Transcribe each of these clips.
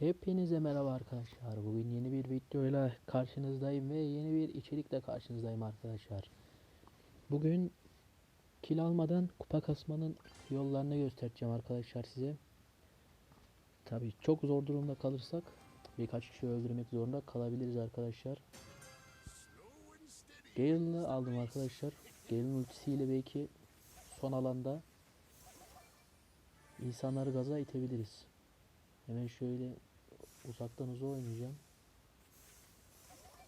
Hepinize merhaba arkadaşlar. Bugün yeni bir videoyla karşınızdayım ve yeni bir içerikle karşınızdayım arkadaşlar. Bugün kil almadan kupa kasmanın yollarını göstereceğim arkadaşlar size. Tabi çok zor durumda kalırsak birkaç kişi öldürmek zorunda kalabiliriz arkadaşlar. Gale'ını aldım arkadaşlar. Gale'ın ultisiyle belki son alanda insanları gaza itebiliriz. Hemen şöyle uzaktan uza oynayacağım.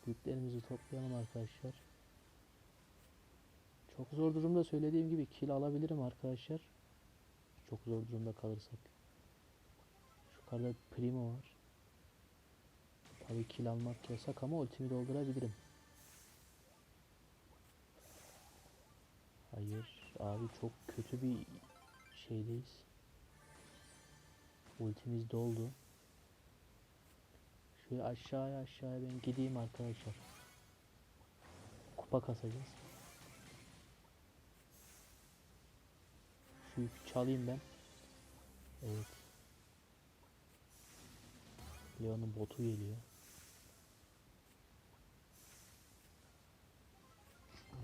Yüklerimizi toplayalım arkadaşlar. Çok zor durumda söylediğim gibi kill alabilirim arkadaşlar. Çok zor durumda kalırsak. Yukarıda primo var. Tabii kill almak yasak ama ultimi doldurabilirim. Hayır abi çok kötü bir şeydeyiz. Ultimiz doldu. Şöyle aşağıya aşağıya ben gideyim arkadaşlar. Kupa kasacağız. Şu çalayım ben. Evet. Leon'un botu geliyor.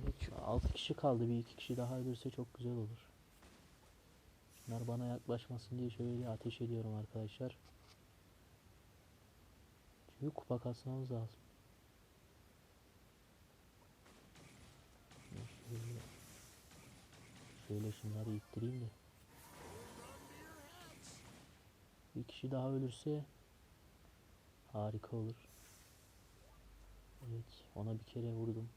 Evet şu 6 kişi kaldı. Bir iki kişi daha ölürse çok güzel olur. Bunlar bana yaklaşmasın diye şöyle ateş ediyorum arkadaşlar. Çünkü kupa kasmamız lazım. Şöyle, şöyle şunları ittireyim de. Bir kişi daha ölürse harika olur. Evet, ona bir kere vurdum.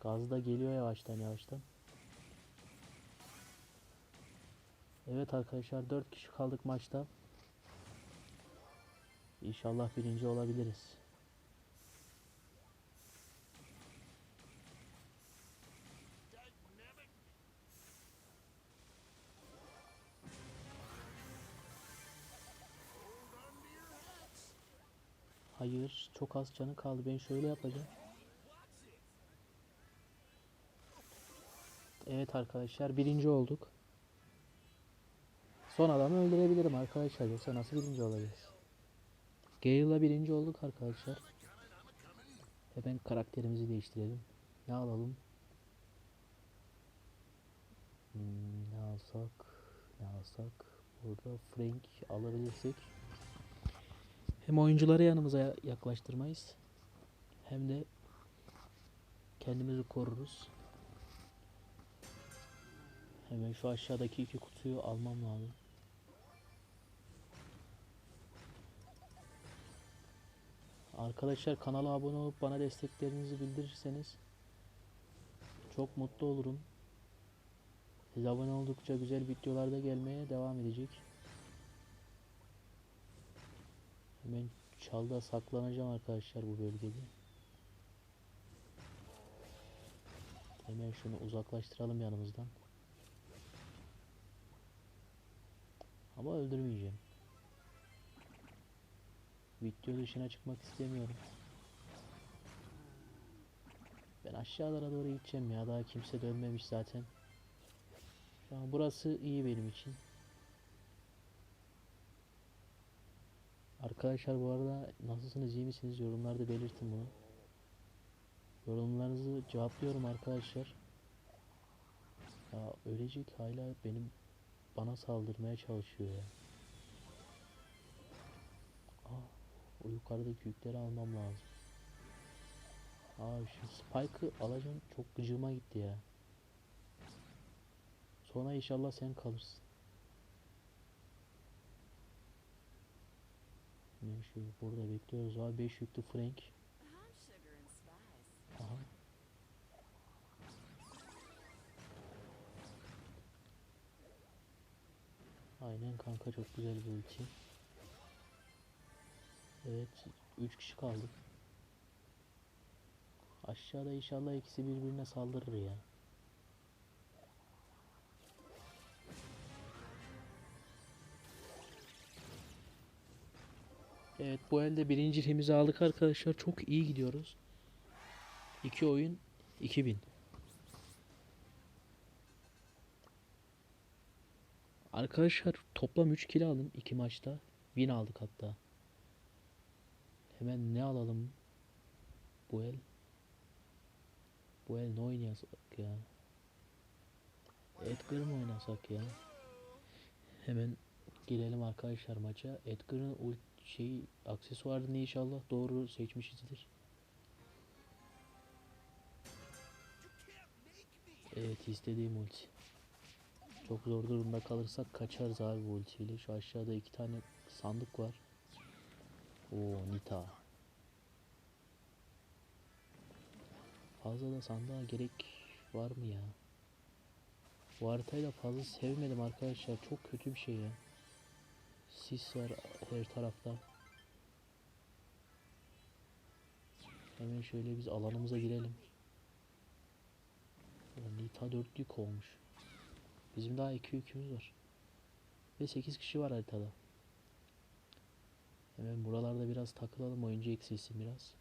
Gaz da geliyor yavaştan yavaştan. Evet arkadaşlar 4 kişi kaldık maçta. İnşallah birinci olabiliriz. Hayır, çok az canı kaldı. Ben şöyle yapacağım. Evet arkadaşlar, birinci olduk. Son adamı öldürebilirim arkadaşlar. Yoksa nasıl birinci olacağız? Gale'la birinci olduk arkadaşlar. Hemen karakterimizi değiştirelim. Ne alalım? Hmm, ne alsak? Ne alsak? Burada Frank alabilirsek. Hem oyuncuları yanımıza yaklaştırmayız. Hem de kendimizi koruruz. Hemen şu aşağıdaki iki kutuyu almam lazım. Arkadaşlar kanala abone olup bana desteklerinizi bildirirseniz çok mutlu olurum. Siz abone oldukça güzel videolarda gelmeye devam edecek. Hemen çalda saklanacağım arkadaşlar bu bölgede. Hemen şunu uzaklaştıralım yanımızdan. Ama öldürmeyeceğim. Video dışına çıkmak istemiyorum. Ben aşağılara doğru gideceğim ya. Daha kimse dönmemiş zaten. Şu an burası iyi benim için. Arkadaşlar bu arada nasılsınız iyi misiniz yorumlarda belirtin bunu. Yorumlarınızı cevaplıyorum arkadaşlar. Ya ölecek hala benim bana saldırmaya çalışıyor ya. O yukarıdaki yükleri almam lazım. Aa şu Spike'ı alacağım çok gıcığıma gitti ya. Sonra inşallah sen kalırsın. Ne şu burada bekliyoruz abi 5 yüklü Frank. Aha. Aynen kanka çok güzel bir ulti. Evet 3 kişi kaldık. Aşağıda inşallah ikisi birbirine saldırır ya. Evet bu elde birinciliğimizi aldık arkadaşlar. Çok iyi gidiyoruz. İki oyun 2000. Arkadaşlar toplam 3 kill aldım 2 maçta. Win aldık hatta. Hemen ne alalım? Bu el. Bu el ne oynayasak ya? Edgar mı oynasak ya? Hemen girelim arkadaşlar maça. Edgar'ın ult şey aksesuarını inşallah doğru seçmişizdir. Evet istediğim ulti. Çok zor durumda kalırsak kaçarız abi bu ultiyle. Şu aşağıda iki tane sandık var. Oo Nita. Fazla da sandığa gerek var mı ya? Bu haritayı da fazla sevmedim arkadaşlar. Çok kötü bir şey ya. Sis var her tarafta. Hemen şöyle biz alanımıza girelim. Nita dörtlük olmuş. Bizim daha 2 yükümüz var. Ve 8 kişi var haritada. Hemen buralarda biraz takılalım. Oyuncu eksilsin biraz.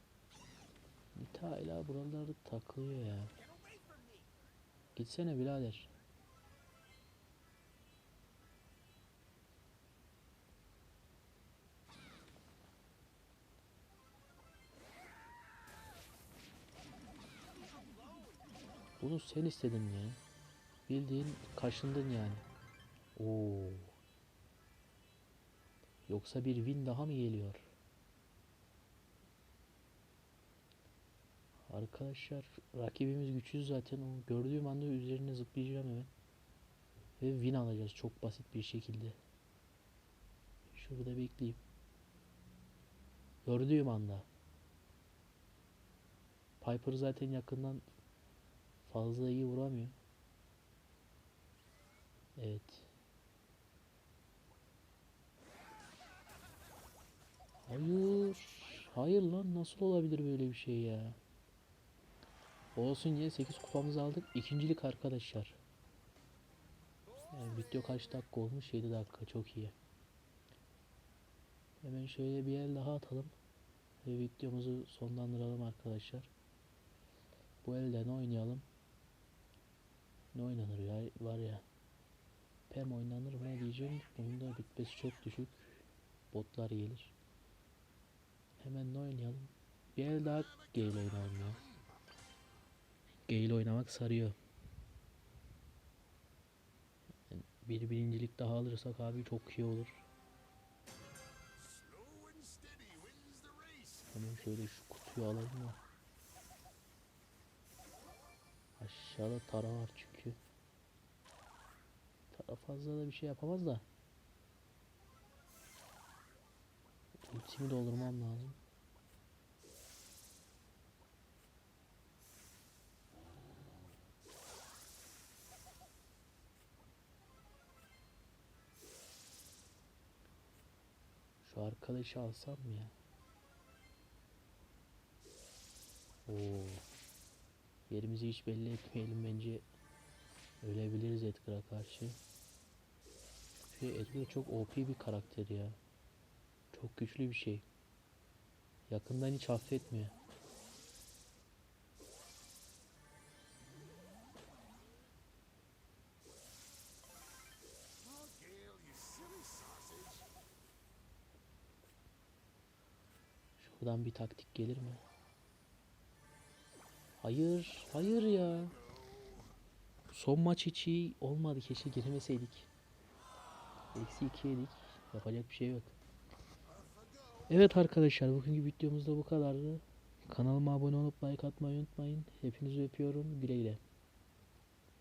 Nita hala buralarda takılıyor ya. Gitsene birader. Bunu sen istedin ya. Bildiğin kaşındın yani. Oo. Yoksa bir win daha mı geliyor? Arkadaşlar rakibimiz güçsüz zaten. O gördüğüm anda üzerine zıplayacağım hemen. Ve win alacağız çok basit bir şekilde. Şurada bekleyeyim. Gördüğüm anda. Piper zaten yakından fazla iyi vuramıyor. Evet. Hayır. Hayır lan nasıl olabilir böyle bir şey ya? Olsun yine 8 kupamızı aldık. İkincilik arkadaşlar. Yani video kaç dakika olmuş? 7 dakika çok iyi. Hemen şöyle bir el daha atalım. Ve videomuzu sonlandıralım arkadaşlar. Bu elden oynayalım. Ne oynanır ya var ya. Pem oynanır mı diyeceğim. Bunun da bitmesi çok düşük. Botlar gelir. Hemen ne oynayalım? Bir el daha Gale oynayalım ya. Gale oynamak sarıyor. Bir birincilik daha alırsak abi çok iyi olur. Hemen şöyle şu kutuyu alalım da. Aşağıda Tara var çünkü. Tara fazla da bir şey yapamaz da. Ultimi doldurmam lazım. Şu arkadaşı alsam mı ya? Oo. Yerimizi hiç belli etmeyelim bence. Ölebiliriz Edgar'a karşı. Şey Edgar çok OP bir karakter ya. Çok güçlü bir şey. Yakından hiç affetmiyor. Şuradan bir taktik gelir mi? Hayır, hayır ya. Son maç hiç iyi olmadı. Keşke giremeseydik. Eksi 2 yedik. Yapacak bir şey yok. Evet arkadaşlar bugünkü videomuz da bu kadardı. Kanalıma abone olup like atmayı unutmayın. Hepinizi öpüyorum. Güle güle.